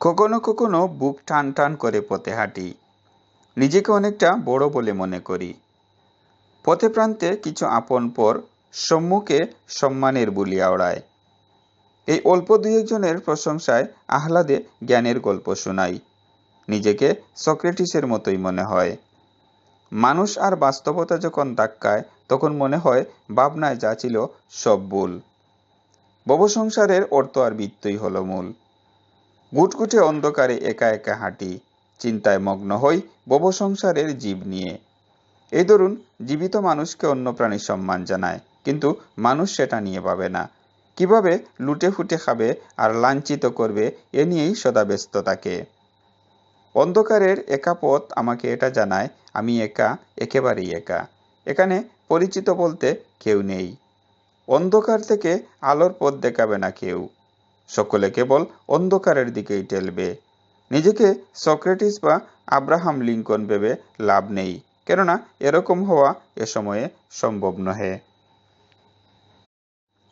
কখনো কখনো বুক টান টান করে পথে হাঁটি। নিজেকে অনেকটা বড় বলে মনে করি। পথে প্রান্তে কিছু আপন পর সম্মুখে সম্মানের বুলি ওড়ায় এই অল্প দুই একজনের প্রশংসায় আহ্লাদে জ্ঞানের গল্প শোনাই। নিজেকে সক্রেটিসের মতোই মনে হয়। মানুষ আর বাস্তবতা যখন ধাক্কায় তখন মনে হয় ভাবনায় যা ছিল সব ভুল। সংসারের অর্থ আর বৃত্তই হলো মূল। গুটগুটে অন্ধকারে একা একা হাঁটি, চিন্তায় মগ্ন হই বব সংসারের জীব নিয়ে। এই ধরুন জীবিত মানুষকে অন্য প্রাণী সম্মান জানায়, কিন্তু মানুষ সেটা নিয়ে পাবে না। কীভাবে লুটে ফুটে খাবে আর লাঞ্ছিত করবে, এ নিয়েই সদা ব্যস্ত থাকে। অন্ধকারের একা পথ আমাকে এটা জানায়, আমি একা, একেবারেই একা। এখানে পরিচিত বলতে কেউ নেই। অন্ধকার থেকে আলোর পথ দেখাবে না কেউ। সকলে কেবল অন্ধকারের দিকেই ঠেলবে নিজেকে সক্রেটিস বা আব্রাহাম লিঙ্কন ভেবে লাভ নেই, কেননা এরকম হওয়া এ সময়ে সম্ভব নহে।